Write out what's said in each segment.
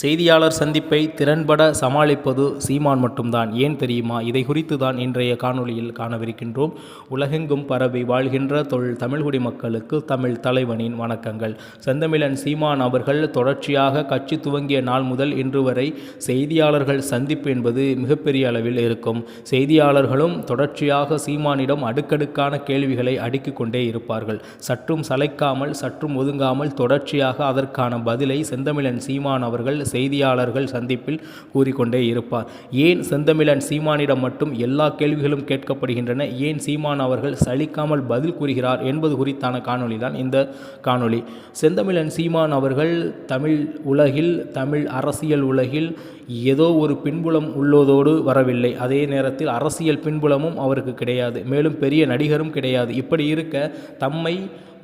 செய்தியாளர் சந்திப்பை திறன்பட சமாளிப்பது சீமான் மட்டும்தான். ஏன் தெரியுமா? இதை குறித்து தான் இன்றைய காணொளியில் காணவிருக்கின்றோம். உலகெங்கும் பரவி வாழ்கின்ற தொழில் தமிழ்குடி மக்களுக்கு தமிழ் தலைவனின் வணக்கங்கள். செந்தமிழன் சீமான் அவர்கள் தொடர்ச்சியாக கட்சி துவங்கிய நாள் முதல் இன்று வரை செய்தியாளர்கள் சந்திப்பு என்பது மிகப்பெரிய அளவில் இருக்கும். செய்தியாளர்களும் தொடர்ச்சியாக சீமானிடம் அடுக்கடுக்கான கேள்விகளை அடுக்கிக் கொண்டே இருப்பார்கள். சற்றும் சளைக்காமல் சற்றும் ஒதுங்காமல் தொடர்ச்சியாக அதற்கான பதிலை செந்தமிழன் சீமான் அவர்கள் செய்தியாளர்கள் சந்திப்பில் கூறிக்கொண்டே இருப்பார். ஏன் செந்தமிழன் சீமானிடம் மட்டும் எல்லா கேள்விகளும் கேட்கப்படுகின்றன? ஏன் சீமான் அவர்கள் சலிக்காமல் பதில் கூறுகிறார் என்பது குறித்தான காணொளி தான் இந்த காணொளி. செந்தமிழன் சீமான் அவர்கள் தமிழ் உலகில் தமிழ் அரசியல் உலகில் ஏதோ ஒரு பின்புலம் உள்ளதோடு வரவில்லை. அதே நேரத்தில் அரசியல் பின்புலமும் அவருக்கு கிடையாது. மேலும் பெரிய நடிகரும் கிடையாது. இப்படி இருக்க தம்மை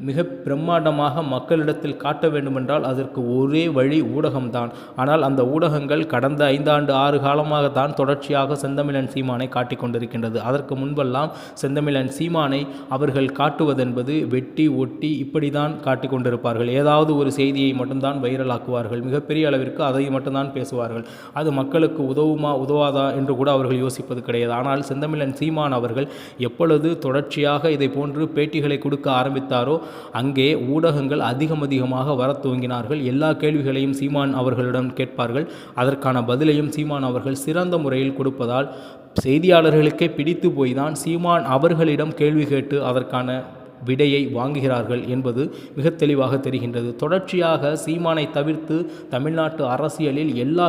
மிக பிரம்மாண்டமாக மக்களிடத்தில் காட்ட வேண்டுமென்றால் அதற்கு ஒரே வழி ஊடகம்தான். ஆனால் அந்த ஊடகங்கள் கடந்த ஐந்தாண்டு ஆறு காலமாக தான் தொடர்ச்சியாக செந்தமிழன் சீமானை காட்டிக்கொண்டிருக்கின்றது அதற்கு முன்பெல்லாம் செந்தமிழன் சீமானை அவர்கள் காட்டுவதென்பது வெட்டி ஒட்டி இப்படி தான் காட்டிக் கொண்டிருப்பார்கள். ஏதாவது ஒரு செய்தியை மட்டும்தான் வைரலாக்குவார்கள். மிகப்பெரிய அளவிற்கு அதை மட்டும்தான் பேசுவார்கள். அது மக்களுக்கு உதவுமா உதவாதா என்று கூட அவர்கள் யோசிப்பது கிடையாது. ஆனால் செந்தமிழன் சீமான் அவர்கள் எப்பொழுது தொடர்ச்சியாக இதை போன்று பேட்டிகளை கொடுக்க ஆரம்பித்தாரோ அங்கே ஊடகங்கள் அதிகம் அதிகமாக வரத் துவங்கினார்கள். எல்லா கேள்விகளையும் சீமான் அவர்களிடம் கேட்பார்கள். அதற்கான பதிலையும் சீமான் அவர்கள் சிறந்த முறையில் கொடுப்பதால் செய்தியாளர்களுக்கே பிடித்து போய் தான் சீமான் அவர்களிடம் கேள்வி கேட்டு அதற்கான விடையை வாங்குகிறார்கள் என்பது மிக தெளிவாக தெரிகின்றது. தொடர்ச்சியாக சீமானை தவிர்த்து தமிழ்நாட்டு அரசியலில் எல்லா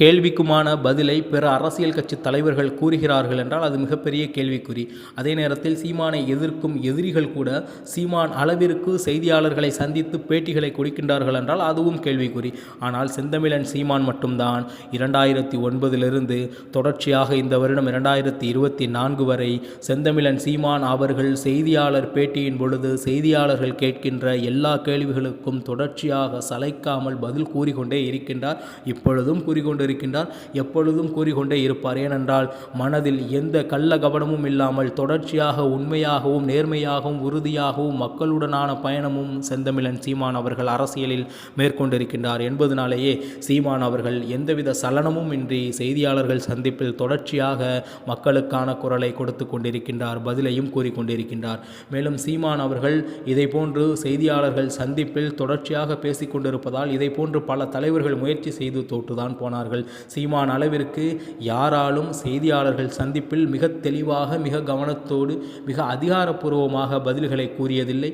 கேள்விக்குமான பதிலை பிற அரசியல் கட்சி தலைவர்கள் கூறுகிறார்கள் என்றால் அது மிகப்பெரிய கேள்விக்குறி. அதே நேரத்தில் சீமானை எதிர்க்கும் எதிரிகள் கூட சீமான் அளவிற்கு செய்தியாளர்களை சந்தித்து பேட்டிகளை கொடுக்கின்றார்கள் என்றால் அதுவும் கேள்விக்குறி. ஆனால் செந்தமிழன் சீமான் மட்டும்தான். இரண்டாயிரத்தி ஒன்பதிலிருந்து தொடர்ச்சியாக இந்த வருடம் இரண்டாயிரத்தி இருபத்தி நான்கு வரை செந்தமிழன் சீமான் அவர்கள் செய்தியாளர் பேட்டியின் பொழுது செய்தியாளர்கள் கேட்கின்ற எல்லா கேள்விகளுக்கும் தொடர்ச்சியாக சளைக்காமல் பதில் கூறிக்கொண்டே இருக்கின்றார். இப்பொழுதும் கூறிக்கொண்டு கொண்டிருக்கின்றார் எப்பொழுதும் கூறிக்கொண்டே இருப்பார் ஏனென்றால் மனதில் எந்த கள்ள கபடமும் இல்லாமல் தொடர்ச்சியாக உண்மையாகவும் நேர்மையாகவும் உறுதியாகவும் மக்களுடனான பயணமும் செந்தமிழன் சீமான் அவர்கள் அரசியலில் மேற்கொண்டிருக்கின்றார். என்பதனாலேயே சீமான் அவர்கள் எந்தவித சலனமும் இன்றி செய்தியாளர்கள் சந்திப்பில் தொடர்ச்சியாக மக்களுக்கான குரலை கொடுத்து கொண்டிருக்கின்றார் பதிலையும் கூறிக்கொண்டிருக்கின்றார் மேலும் சீமான் அவர்கள் இதை போன்று செய்தியாளர்கள் சந்திப்பில் தொடர்ச்சியாக பேசிக்கொண்டிருப்பதால் இதை போன்று பல தலைவர்கள் முயற்சி செய்து தோற்றுதான் போனார்கள். கொண்டார்கள் சீமான் அளவிற்கு யாராலும் செய்தியாளர்கள் சந்திப்பில் மிக தெளிவாக மிக கவனத்தோடு மிக அதிகாரப்பூர்வமாக பதில்களை கூறியதில்லை.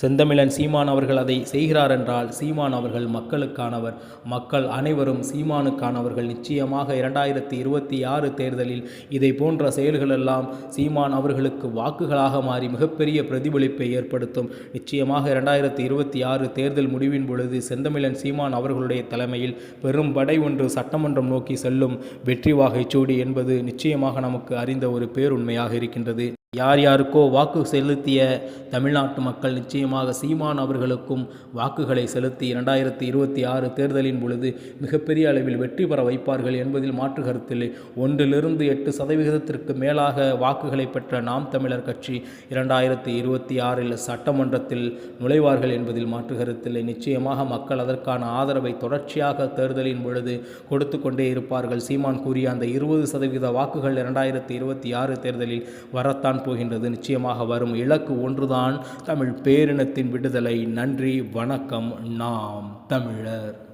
செந்தமிழன் சீமான் அவர்கள் அதை செய்கிறார் என்றால் சீமான் அவர்கள் மக்களுக்கானவர். மக்கள் அனைவரும் சீமானுக்கானவர்கள். நிச்சயமாக இரண்டாயிரத்தி இருபத்தி ஆறு தேர்தலில் இதை போன்ற செயல்களெல்லாம் சீமான் அவர்களுக்கு வாக்குகளாக மாறி மிகப்பெரிய பிரதிபலிப்பை ஏற்படுத்தும். நிச்சயமாக இரண்டாயிரத்தி இருபத்தி ஆறு தேர்தல் முடிவின் பொழுது செந்தமிழன் சீமான் அவர்களுடைய தலைமையில் பெரும் படை ஒன்று சட்டமன்றம் நோக்கி செல்லும் வெற்றி வாகைச்சூடி என்பது நிச்சயமாக நமக்கு அறிந்த ஒரு பேருண்மையாக இருக்கின்றது. யார் யாருக்கோ வாக்கு செலுத்திய தமிழ்நாட்டு மக்கள் நிச்சயமாக சீமான் அவர்களுக்கும் வாக்குகளை செலுத்தி இரண்டாயிரத்தி இருபத்தி ஆறு தேர்தலின் பொழுது மிகப்பெரிய அளவில் வெற்றி பெற வைப்பார்கள் என்பதில் மாற்று கருத்தில்லை ஒன்றிலிருந்து எட்டு சதவிகிதத்திற்கு மேலாக வாக்குகளை பெற்ற நாம் தமிழர் கட்சி இரண்டாயிரத்தி இருபத்தி ஆறில் சட்டமன்றத்தில் நுழைவார்கள் என்பதில் மாற்று கருத்தில்லை நிச்சயமாக மக்கள் அதற்கான ஆதரவை தொடர்ச்சியாக தேர்தலின் பொழுது கொடுத்து கொண்டே இருப்பார்கள். சீமான் கூறிய அந்த இருபது சதவீத வாக்குகள் இரண்டாயிரத்தி இருபத்தி ஆறு தேர்தலில் வரத்தான் போகின்றது. நிச்சயமாக வரும் இலக்கு ஒன்றுதான். தமிழ் பேரினத்தின் விடுதலை. நன்றி வணக்கம். நாம் தமிழர்.